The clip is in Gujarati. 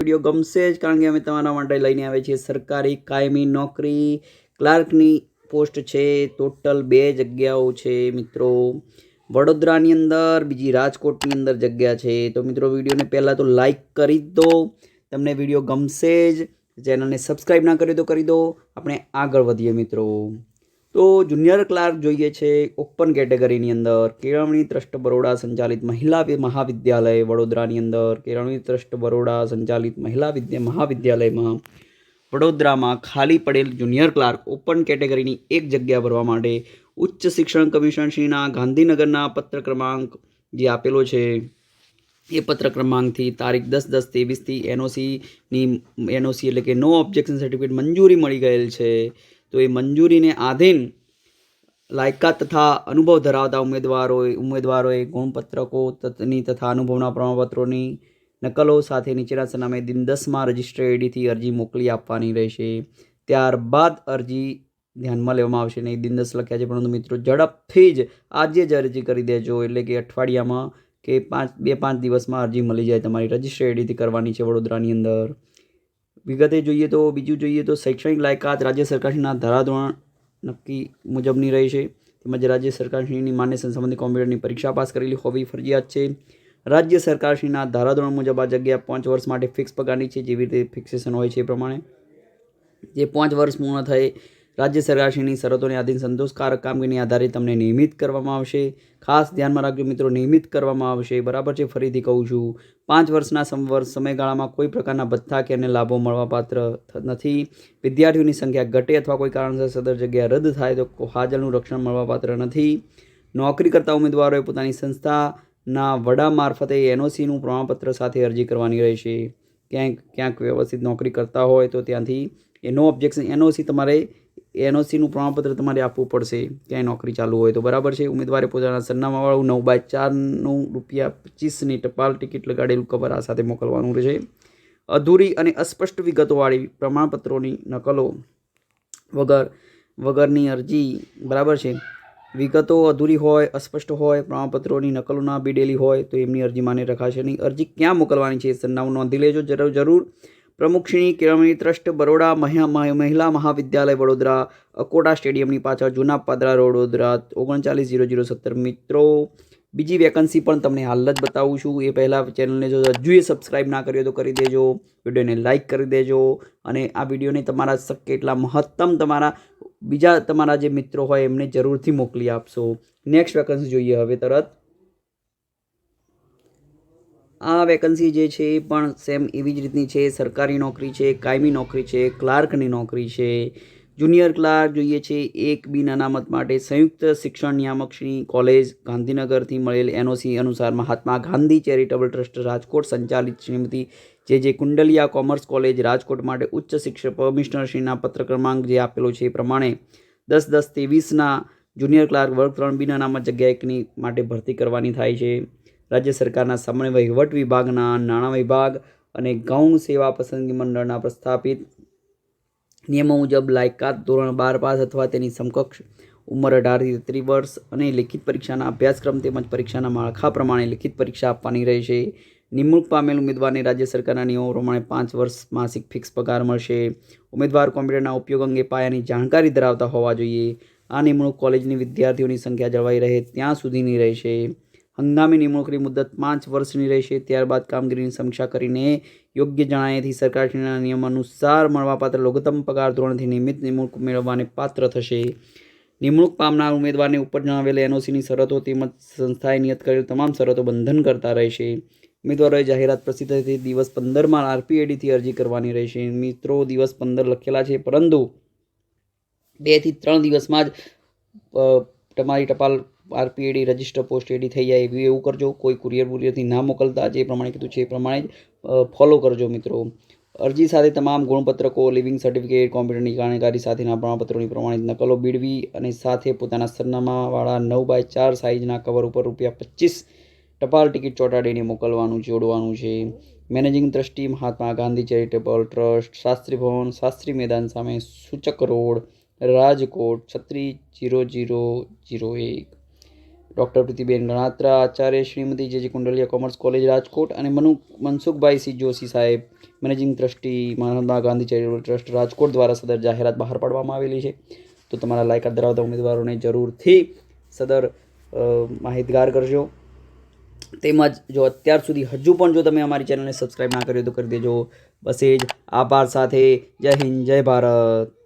વીડિયો ગમશે જ, કારણ કે અમે તમારા માટે લઈને આવ્યા છીએ સરકારી કાયમી નોકરી. ક્લાર્કની પોસ્ટ છે, ટોટલ બે જગ્યાઓ છે મિત્રો. વડોદરાની અંદર, બીજી રાજકોટની અંદર જગ્યા છે. તો મિત્રો, વિડીયોને પહેલાં તો લાઈક કરી દો. તમને વીડિયો ગમશે જ. ચેનલને સબસ્ક્રાઈબ ના કરી તો કરી દો. આપણે આગળ વધીએ મિત્રો. તો જુનિયર ક્લાર્ક જોઈએ છે ઓપન કેટેગરીની અંદર કેળવણી ટ્રસ્ટ બરોડા સંચાલિત મહિલા મહાવિદ્યાલય વડોદરાની અંદર કેળવણી ટ્રસ્ટ બરોડા સંચાલિત મહિલા વિદ્યા, મહાવિદ્યાલયમાં વડોદરામાં ખાલી પડેલ જુનિયર ક્લાર્ક ઓપન કેટેગરીની એક જગ્યા ભરવા માટે ઉચ્ચ શિક્ષણ કમિશનશ્રીના ગાંધીનગરના પત્ર ક્રમાંક જે આપેલો છે એ પત્ર ક્રમાંકથી તારીખ દસ દસ ત્રેવીસથી એનઓસીની, એનઓસી એટલે કે નો ઓબ્જેક્શન સર્ટિફિકેટ મંજૂરી મળી ગયેલ છે. તો એ મંજૂરીને આધીન લાયકાત તથા અનુભવ ધરાવતા ઉમેદવારોએ ઉમેદવારોએ ગુણપત્રકો તથની તથા અનુભવના પ્રમાણપત્રોની નકલો સાથે નીચેના સરનામે દિન દસમાં રજિસ્ટર એડીથી અરજી મોકલી આપવાની રહેશે. ત્યારબાદ અરજી ધ્યાનમાં લેવામાં આવશે નહીં. દિન દસ લખ્યા છે, પરંતુ મિત્રો ઝડપથી જ આજે જ અરજી કરી દેજો. એટલે કે અઠવાડિયામાં કે પાંચ, બે, પાંચ દિવસમાં અરજી મળી જાય તમારી રજિસ્ટર એડીથી કરવાની છે વડોદરાની અંદર. વિગતે જોઈએ તો, બીજું જોઈએ તો શૈક્ષણિક લાયકાત રાજ્ય સરકારના ધારાધોરણ નક્કી મુજબની રહી છે. તેમજ રાજ્ય સરકારશ્રીની માન્ય સંબંધિત કોમ્પ્યુટરની પરીક્ષા પાસ કરેલી હોવી ફરજિયાત છે. રાજ્ય સરકારશ્રીના ધારાધોરણ મુજબ આ જગ્યા પાંચ વર્ષ માટે ફિક્સ પગારની છે, જેવી રીતે ફિક્સેશન હોય છે એ પ્રમાણે. જે પાંચ વર્ષ પૂર્ણ થઈ રાજ્ય સરકારશ્રીની શરતોને આધીન સંતોષકારક કામગીરીના આધારે તમને નિયમિત કરવામાં આવશે. ખાસ ધ્યાનમાં રાખજો મિત્રો, નિયમિત કરવામાં આવશે. બરાબર છે, ફરીથી કહું છું, પાંચ વર્ષના સમવર્ષ સમયગાળામાં કોઈ પ્રકારના ભથ્થા કે અન્ય લાભો મળવાપાત્ર નથી. વિદ્યાર્થીઓની સંખ્યા ઘટે અથવા કોઈ કારણસર સદર જગ્યા રદ થાય તો હાજરનું રક્ષણ મળવાપાત્ર નથી. નોકરી કરતા ઉમેદવારોએ પોતાની સંસ્થાના વડા મારફતે એનઓસીનું પ્રમાણપત્ર સાથે અરજી કરવાની રહેશે. ક્યાંક ક્યાંક વ્યવસ્થિત નોકરી કરતા હોય તો ત્યાંથી. એનો ઓબ્જેક્શન, એનઓસી તમારે એનઓસીનું પ્રમાણપત્ર તમારે આપવું પડશે, ક્યાંય નોકરી ચાલુ હોય તો બરાબર છે. ઉમેદવારે પોતાના સરનામાવાળું નવ બાય ચારનું રૂપિયા પચીસની ટપાલ ટિકિટ લગાડેલું કવર આ સાથે મોકલવાનું રહેશે. અધૂરી અને અસ્પષ્ટ વિગતોવાળી પ્રમાણપત્રોની નકલો વગર, વગરની અરજી, બરાબર છે. વિગતો અધૂરી હોય, અસ્પષ્ટ હોય, પ્રમાણપત્રોની નકલો ના બીડેલી હોય તો એમની અરજી માન્ય રખાશે નહીં. અરજી ક્યાં મોકલવાની છે સરનામું નોંધી લેજો. જરૂર જરૂર પ્રમુખશ્રી કેળવણી ટ્રસ્ટ બરોડા મહિલા મહાવિદ્યાલય વડોદરા, અકોટા સ્ટેડિયમની પાછળ જૂના પાદરા રોડ વડોદરા, ઓગણચાલીસ ઝીરો ઝીરો સત્તર મિત્રો. બીજી વેકન્સી પણ તમને હાલ જ બતાવું છું. એ પહેલાં ચેનલને જો હજુ એ સબસ્ક્રાઈબ ના કર્યો તો કરી દેજો. વિડીયોને લાઇક કરી દેજો. અને આ વિડીયોને તમારા શક્ય એટલા મહત્તમ તમારા, બીજા તમારા જે મિત્રો હોય એમને જરૂરથી મોકલી આપશો. નેક્સ્ટ વેકન્સી જોઈએ હવે તરત. આ વેકન્સી જે છે એ પણ સેમ એવી જ રીતની છે. સરકારી નોકરી છે, કાયમી નોકરી છે, ક્લાર્કની નોકરી છે. જુનિયર ક્લાર્ક જોઈએ છે એક બિન અનામત માટે સંયુક્ત શિક્ષણ નિયામકશ્રી કોલેજ ગાંધીનગરથી મળેલ એનઓસી અનુસાર મહાત્મા ગાંધી ચેરિટેબલ ટ્રસ્ટ રાજકોટ સંચાલિત શ્રીમતી જે જે કુંડલિયા કોમર્સ કોલેજ રાજકોટ માટે ઉચ્ચ શિક્ષક કમિશનરશ્રીના પત્ર ક્રમાંક જે આપેલો છે એ પ્રમાણે દસ દસ ત્રેવીસના જુનિયર ક્લાર્ક વર્ગ ત્રણ બિન અનામત જગ્યા એકની માટે ભરતી કરવાની થાય છે. રાજ્ય સરકારના સામાન્ય વહીવટ વિભાગના નાણાં વિભાગ અને ગૌણ સેવા પસંદગી મંડળના પ્રસ્થાપિત નિયમો મુજબ લાયકાત ધોરણ બાર પાસ અથવા તેની સમકક્ષ ઉંમર અઢારથી ત્રીસ વર્ષ અને લિખિત પરીક્ષાના અભ્યાસક્રમ તેમજ પરીક્ષાના માળખા પ્રમાણે લિખિત પરીક્ષા આપવાની રહેશે. નિમણૂક પામેલ ઉમેદવારને રાજ્ય સરકારના નિયમો પ્રમાણે પાંચ વર્ષ માસિક ફિક્સ પગાર મળશે. ઉમેદવાર કોમ્પ્યુટરના ઉપયોગ અંગે પાયાની જાણકારી ધરાવતા હોવા જોઈએ. આ નિમણૂક કોલેજની વિદ્યાર્થીઓની સંખ્યા જળવાઈ રહે ત્યાં સુધીની રહેશે. હંગામી નિમણૂકની મુદત પાંચ વર્ષની રહેશે. ત્યારબાદ કામગીરીની સમીક્ષા કરીને યોગ્ય જણાયેથી સરકારશ્રીના નિયમ અનુસાર મળવાપાત્ર લઘુત્તમ પગાર ધોરણથી નિયમિત નિમણૂક મેળવવાને પાત્ર થશે. નિમણૂક પામનાર ઉમેદવારને ઉપર જણાવેલ એનઓસીની શરતો તેમજ સંસ્થાએ નિયત કરેલ તમામ શરતો બંધન કરતા રહેશે. ઉમેદવારોએ જાહેરાત પ્રસિદ્ધ થતી દિવસ પંદરમાં આરપીએડીથી અરજી કરવાની રહેશે. મિત્રો, દિવસ પંદર લખેલા છે, પરંતુ બેથી ત્રણ દિવસમાં જ તમારી ટપાલ આરપીએડી, રજિસ્ટર પોસ્ટ એડી થઈ જાય એવી એવું કરજો. કોઈ કુરિયર બુરિયરથી ના મોકલતા, જે પ્રમાણે કીધું છે એ પ્રમાણે જ ફોલો કરજો મિત્રો. અરજી સાથે તમામ ગુણપત્રકો લિવિંગ સર્ટિફિકેટ કોમ્પ્યુટરની જાણકારી સાથેના પ્રમાણપત્રોની પ્રમાણિત નકલો બીડવી અને સાથે પોતાના સરનામાવાળા નવ બાય ચાર સાઇઝના કવર ઉપર રૂપિયા પચીસ ટપાલ ટિકિટ ચોંટાડીને મોકલવાનું, જોડવાનું છે. Managing trustee Mahatma Gandhi charitable trust Shastri Bhavan, Shastri Maidan સામે સૂચક રોડ, રાજકોટ છત્રીસ જીરો જીરો જીરો એક. ડૉક્ટર પ્રીતિબેન ગણાત્રા આચાર્ય શ્રીમતી જે જે કુંડલિયા કોમર્સ કોલેજ, રાજકોટ અને મનુ મનસુખભાઈ સી જોશી સાહેબ, managing trustee Mahatma Gandhi charitable trust Rajkot દ્વારા સદર જાહેરાત બહાર પાડવામાં આવેલી છે. તો તમારા લાયકાત ધરાવતા ઉમેદવારોને જરૂરથી સદર માહિતગાર કરજો. તેમજ જો અત્યાર સુધી હજુ પણ જો તમે અમારી ચેનલને સબસ્ક્રાઈબ ના કરી તો કરી દેજો. બસ એ જ. આભાર સાથે. જય હિન્દ, જય ભારત.